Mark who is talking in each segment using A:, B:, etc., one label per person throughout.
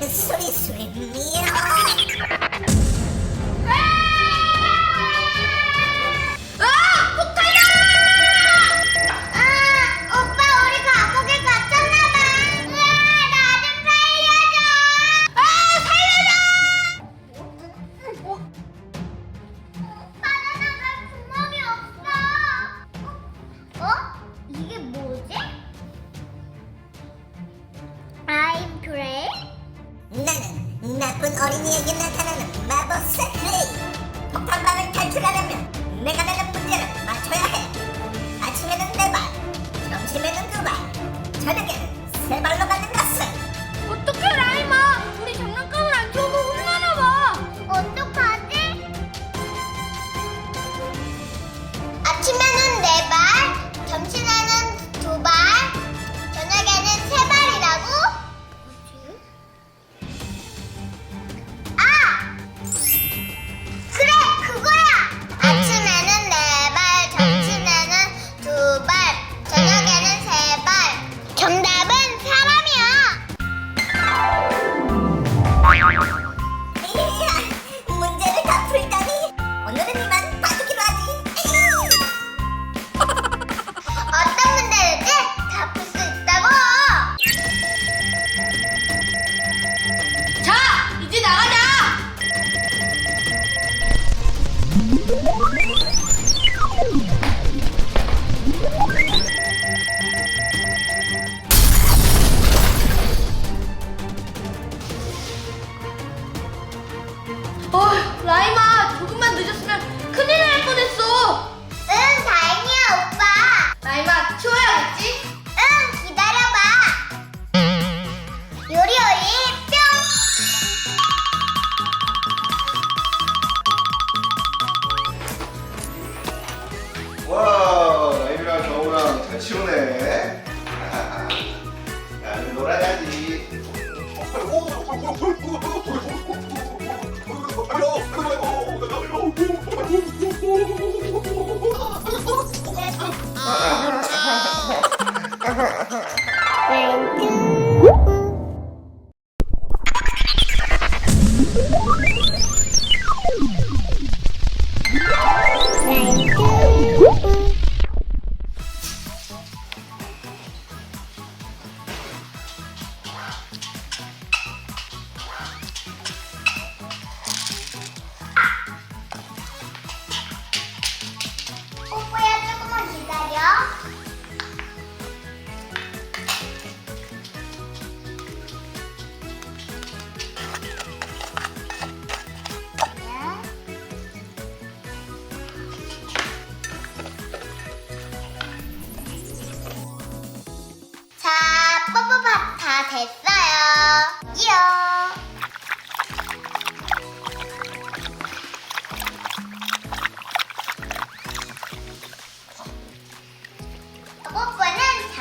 A: It's so sweet,
B: 알버스
A: 그레이 폭탄방을 탈출하려면 내가 내는 문제를 맞춰야 해. 아침에는 네발 점심에는 두발 저녁에는 세 발로 가는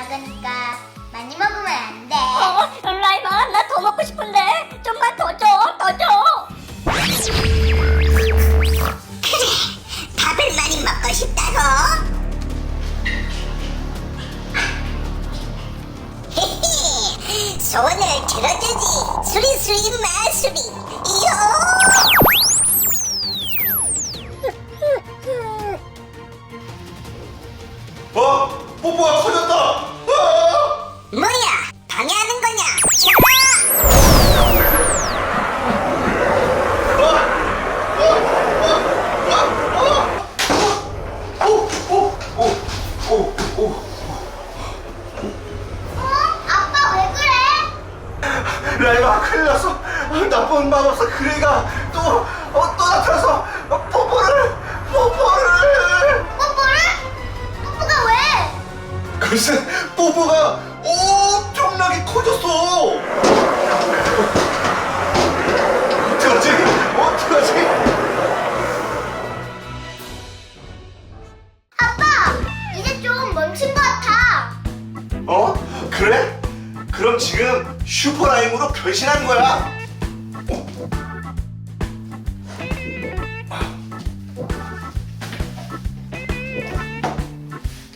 A: 작으니까 넌
C: 지금 슈퍼라임으로 변신한 거야.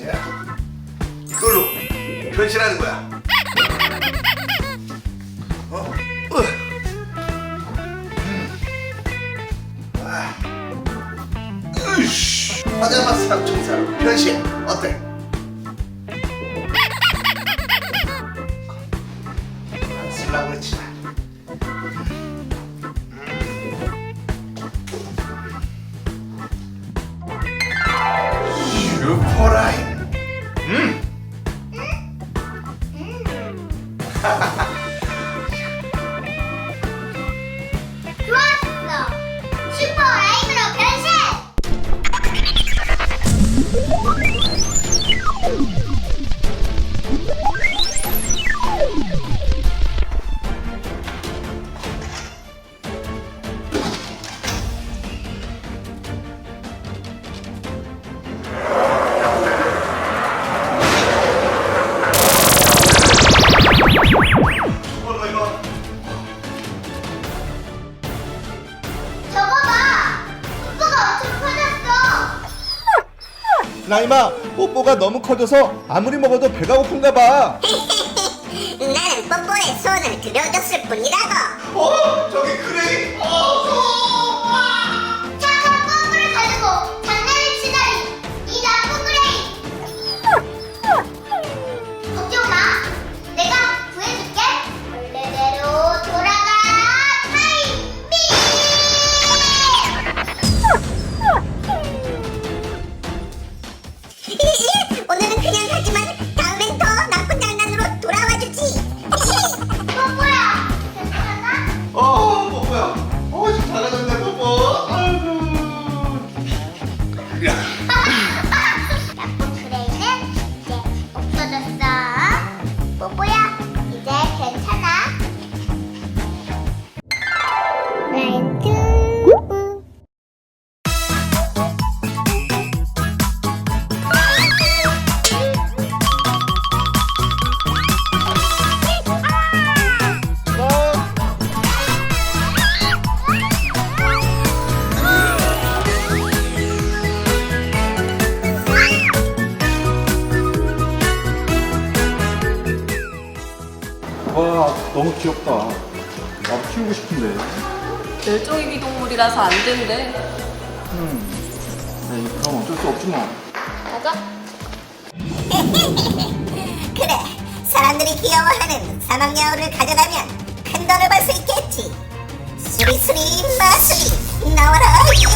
C: 야, 이걸로 변신하는 거야. 어? 으. 아. 으이씨. 화장마스랑 총사로 변신 어때? 라임아, 뽀뽀가 너무 커져서 아무리 먹어도 배가 고픈가 봐.
B: 나는 뽀뽀에 손을 들여줬을 뿐이라고.
C: 어, 저기 그
B: 와
D: 너무 귀엽다. 나도 키우고 싶은데.
E: 멸종위기 동물이라서 안 된대.
D: 에이, 그럼 어쩔 수 없지 뭐.
E: 가자.
B: 그래, 사람들이 귀여워하는 사막야우를 가져가면 큰 돈을 벌 수 있겠지. 수리 수리 마수리 나와라 요.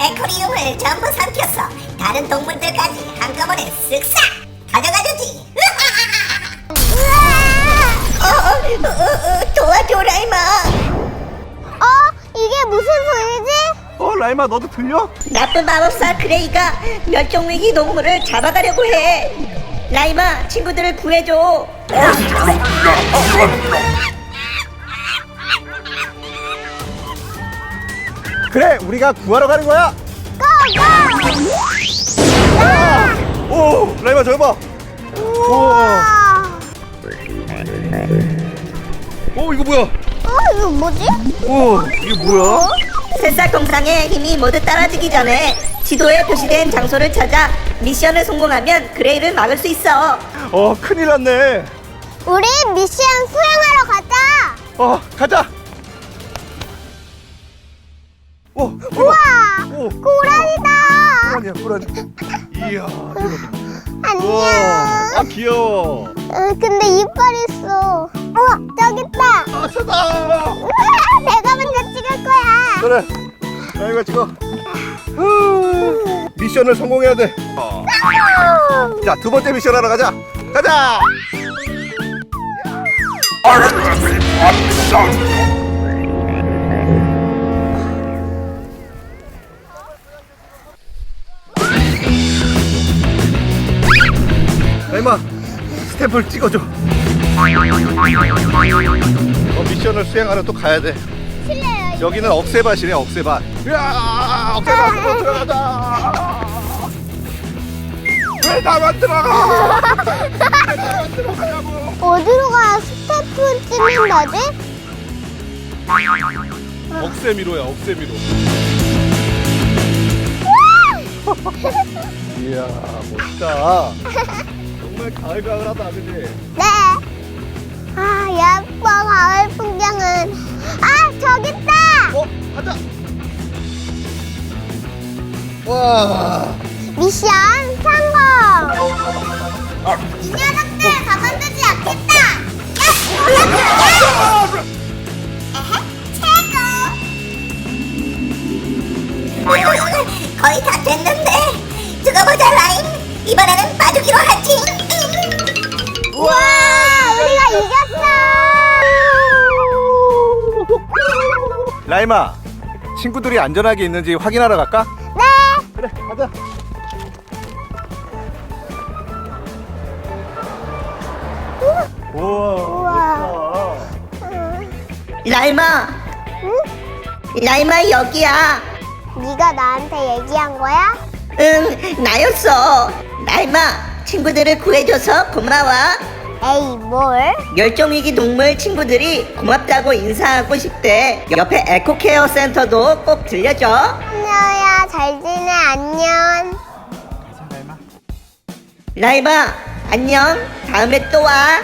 B: 에코리움을 전부 삼켜서 다른 동물들까지 한꺼번에 쓱싹 가져가주지. 어, 어, 어, 어, 도와줘 라이마.
A: 어? 이게 무슨 소리지?
C: 어, 라임아, 너도 들려?
B: 나쁜 마법사 그레이가 멸종위기 동물을 잡아가려고 해. 라이마 친구들을 구해줘.
C: 그래, 우리가 구하러 가는 거야. 고! 오, 라임아, 저기 봐. 우와. 어, 이거 뭐야?
A: 어, 이거 뭐지?
C: 우와, 이게 뭐야?
B: 새싹 동상의 힘이 모두 따라지기 전에 지도에 표시된 장소를 찾아 미션을 성공하면 그레이를 막을 수 있어.
C: 어, 큰일 났네.
A: 우리 미션 수행하러 가자.
C: 어, 가자. 오,
A: 우와,
C: 오,
A: 고라니다.
C: 아니야, 불안. 이야.
A: 안녕.
C: 우와, 아 귀여워.
A: 어, 근데 이빨 있어. 어, 저기 있다.
C: 아.
A: 우와, 내가 먼저 찍을 거야.
C: 그래. 자, 이거 찍어. 후, 미션을 성공해야 돼. 자, 두 번째 미션 하러 가자. 가자. 스탬프를 찍어줘. 어, 미션을 수행하러 또 가야 돼.
A: 실례요.
C: 여기는 억새밭이네 억새밭 야 억새밭으로 들어가자 왜 나만 들어가 왜 나만 들어가냐고
A: 어디로 가야 스태프 찍는다지?
C: 억새미로야 억새미로 이야 멋있다 정말 가을가을하다 그지
A: 네. 아, 예뻐, 가을 풍경은. 아, 저기 있다!
C: 어 가자 와
A: 미션 성공! 이 녀석
C: 라임아 친구들이 안전하게 있는지 확인하러 갈까?
A: 네!
C: 그래 가자 우와
A: 우와.
B: 라임아 라임아 여기야
A: 네가 나한테 얘기한 거야?
B: 응 나였어 라임아 친구들을 구해줘서 고마워
A: 에이, 뭘?
B: 멸종위기 동물 친구들이 고맙다고 인사하고 싶대. 옆에 에코케어 센터도 꼭 들려줘.
A: 하녀야, 잘 지내, 안녕.
B: 라임아 안녕. 다음에 또 와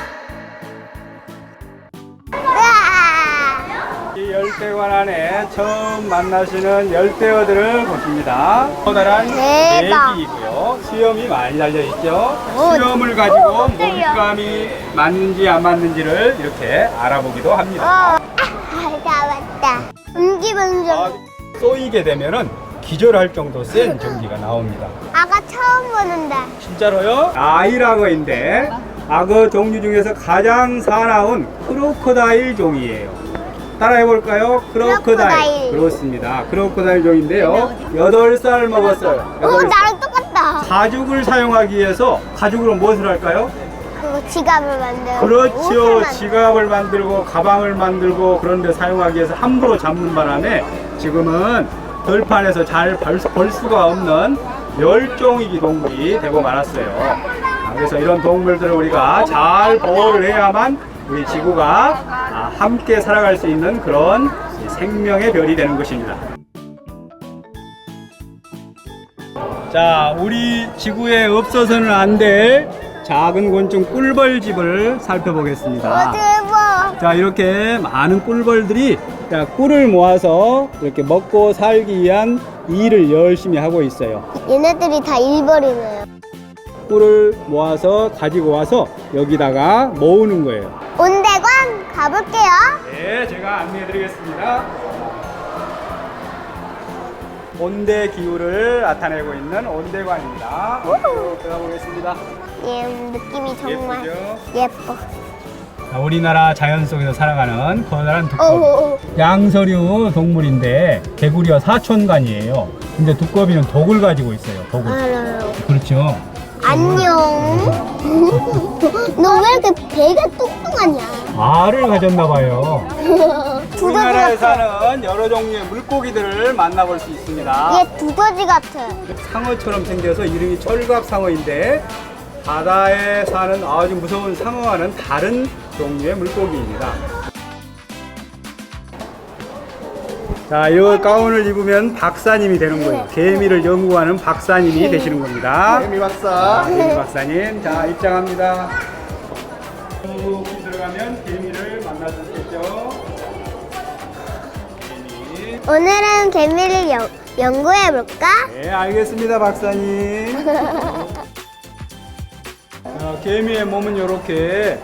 A: 으아!
F: 이 열대관 안에 처음 만나시는 열대어들을 보십니다. 커다란
A: 대박.
F: 내기이고요. 수염이 많이 달려 있죠.
A: 오,
F: 수염을 가지고
A: 오, 깜짝이야.
F: 먹잇감이 맞는지 안 맞는지를 이렇게 알아보기도
A: 어,
F: 합니다.
A: 아, 잡았다. 음기분좀
F: 아, 쏘이게 되면은 기절할 정도 센 전기가 나옵니다.
A: 아까 처음 보는데.
F: 진짜로요? 아이라거인데 악어 종류 중에서 가장 사나운 크로커다일 종이에요. 따라해 볼까요? 크로커다일.
A: 크로커다일.
F: 그렇습니다. 크로커다일 종인데요. 여덟 살 먹었어요.
A: 오,
F: 여덟 살.
A: 나랑 똑같다.
F: 가죽을 사용하기 위해서 가죽으로 무엇을 할까요?
A: 그거 지갑을 만들고.
F: 그렇죠.
A: 옷을 만들고.
F: 지갑을 만들고 가방을 만들고 그런데 사용하기 위해서 함부로 잡는 바람에 지금은 들판에서 잘벌 수가 없는 멸종위기 동물이 되고 말았어요. 아, 그래서 이런 동물들을 우리가 잘 보호를 해야만 우리 지구가 아, 함께 살아갈 수 있는 그런 생명의 별이 되는 것입니다. 자, 우리 지구에 없어서는 안 될 작은 곤충 꿀벌집을 살펴보겠습니다.
A: 어, 대박.
F: 자 이렇게 많은 꿀벌들이 자, 꿀을 모아서 이렇게 먹고 살기 위한 일을 열심히 하고 있어요.
A: 얘네들이 다 일벌이네요.
F: 꿀을 모아서 가지고 와서 여기다가 모으는 거예요.
A: 가볼게요.
F: 네, 제가 안내해 드리겠습니다. 온대 기후를 나타내고 있는 온대관입니다. 쭉 들어가 보겠습니다.
A: 얘 느낌이 정말
F: 예쁘죠?
A: 예뻐.
F: 자, 우리나라 자연 속에서 살아가는 커다란 두꺼비.
A: 오,
F: 양서류 동물인데 개구리와 사촌간이에요. 근데 두꺼비는 독을 가지고 있어요. 독을.
A: 알아요.
F: 그렇죠.
A: 안녕. 너 왜 이렇게 배가 뚱뚱하냐?
F: 알을 가졌나 봐요.
A: 두더지
F: 우리나라에. 사는 여러 종류의 물고기들을 만나볼 수 있습니다.
A: 얘 두더지 같아.
F: 상어처럼 생겨서 이름이 철갑상어인데 바다에 사는 아주 무서운 상어와는 다른 종류의 물고기입니다. 자, 이 가운을 입으면 박사님이 되는 거예요. 개미를 연구하는 박사님이 되시는 겁니다.
C: 개미 박사
F: 개미 박사님, 자 입장합니다. 쭉 들어가면 개미를 만날 수 있겠죠. 개미.
A: 오늘은 개미를 연, 연구해 볼까?
F: 네, 알겠습니다, 박사님. 어, 개미의 몸은 이렇게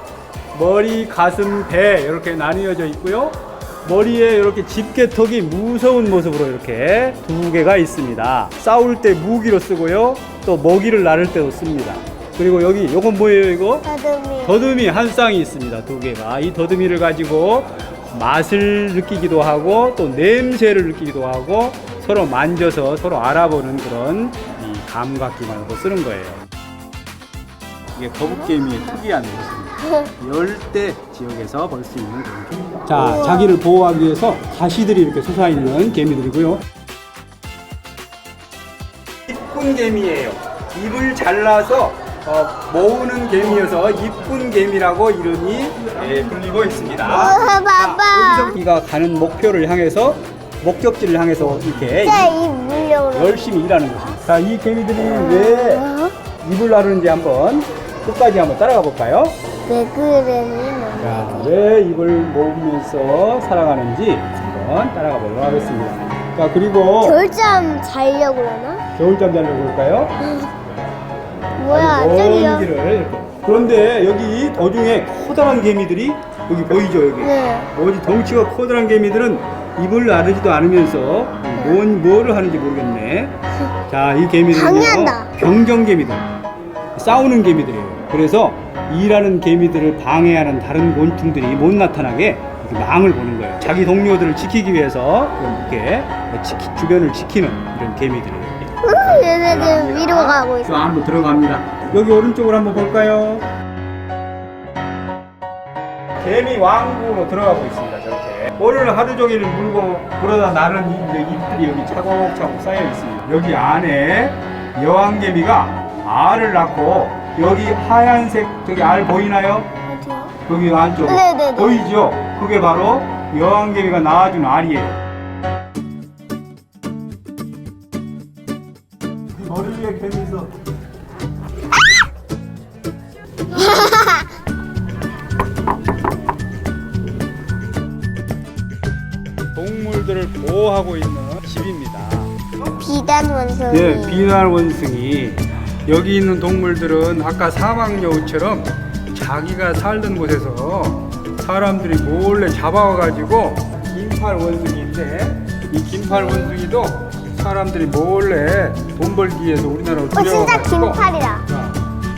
F: 머리, 가슴, 배 이렇게 나뉘어져 있고요. 머리에 이렇게 집게턱이 무서운 모습으로 이렇게 두 개가 있습니다. 싸울 때 무기로 쓰고요. 또 먹이를 나를 때도 씁니다. 그리고 여기 이건 뭐예요, 이거?
A: 더듬이.
F: 더듬이 한 쌍이 있습니다. 두 개가. 이 더듬이를 가지고 맛을 느끼기도 하고 또 냄새를 느끼기도 하고 서로 만져서 서로 알아보는 그런 이 감각 기관으로 쓰는 거예요. 이게 거북개미의 특이한 모습입니다. 열대 지역에서 볼 수 있는 개미입니다. 자, 자기를 보호하기 위해서 가시들이 이렇게 솟아있는 개미들이고요. 이쁜 개미예요. 입을 잘라서 어, 모으는 개미여서 이쁜 개미라고 이름이 예, 불리고 있습니다.
A: 어, 봐봐.
F: 여기서 이가 가는 목표를 향해서 목적지를 향해서 이렇게
A: 물려오는.
F: 열심히 일하는 것입니다. 자, 이 개미들이 왜 입을 나르는지 한번 끝까지 한번 따라가 볼까요?
A: 왜 그러니?
F: 자, 왜 입을 모으면서 살아가는지 한번 따라가 보도록 하겠습니다. 자, 그리고
A: 겨울잠 자려고 그러나?
F: 겨울잠 자려고 볼까요?
A: 뭐야,
F: 먼
A: 저기요.
F: 길을 이렇게. 그런데 여기 도중에 커다란 개미들이 여기 보이죠 여기
A: 네.
F: 어디 덩치가 커다란 개미들은 입을 나르지도 않으면서 뭔 뭐를 하는지 모르겠네 자 이 개미들은요
A: 방해한다.
F: 병정 개미들 싸우는 개미들이에요 그래서 일하는 개미들을 방해하는 다른 곤충들이 못 나타나게 이렇게 망을 보는 거예요 자기 동료들을 지키기 위해서 이렇게 지키- 주변을 지키는 이런 개미들이에요
A: 음, 얘네들 위로 가고 있어.
F: 저 한번 들어갑니다. 여기 오른쪽으로 한번 볼까요? 개미 왕국으로 들어가고 있습니다. 저렇게 오늘 하루 종일 물고 이- 이제 잎들이 여기 차곡차곡 쌓여 있습니다. 여기 안에 여왕개미가 알을 낳고 여기 하얀색 저기 알 보이나요? 여기 안쪽
A: 네네네.
F: 보이죠? 그게 바로 여왕개미가 낳아준 알이에요. 머리 위에 개미 있어. 동물들을 보호하고 있는 집입니다.
A: 비단 원숭이.
F: 예, 비날 원숭이. 여기 있는 동물들은 아까 사막여우처럼 자기가 살던 곳에서 사람들이 몰래 잡아와가지고 긴팔 원숭이인데 이 긴팔 원숭이도 사람들이 몰래 돈 벌기 위해서 우리나라로
A: 어, 진짜
F: 들여와가지고
A: 긴팔이다.
F: 자,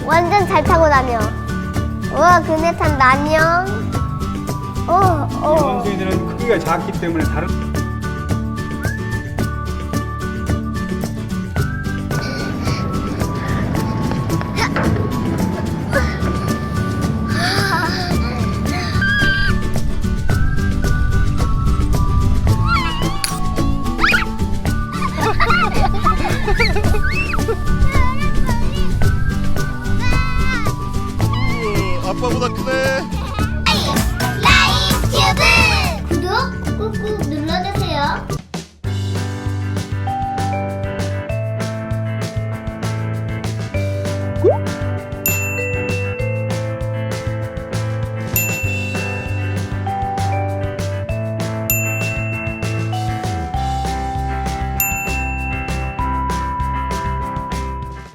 A: 완전 잘 타고 다녀. 우와, 그네 탄다. 안녕. 어,
F: 이
A: 어.
F: 원숭이들은 크기가 작기 때문에 다른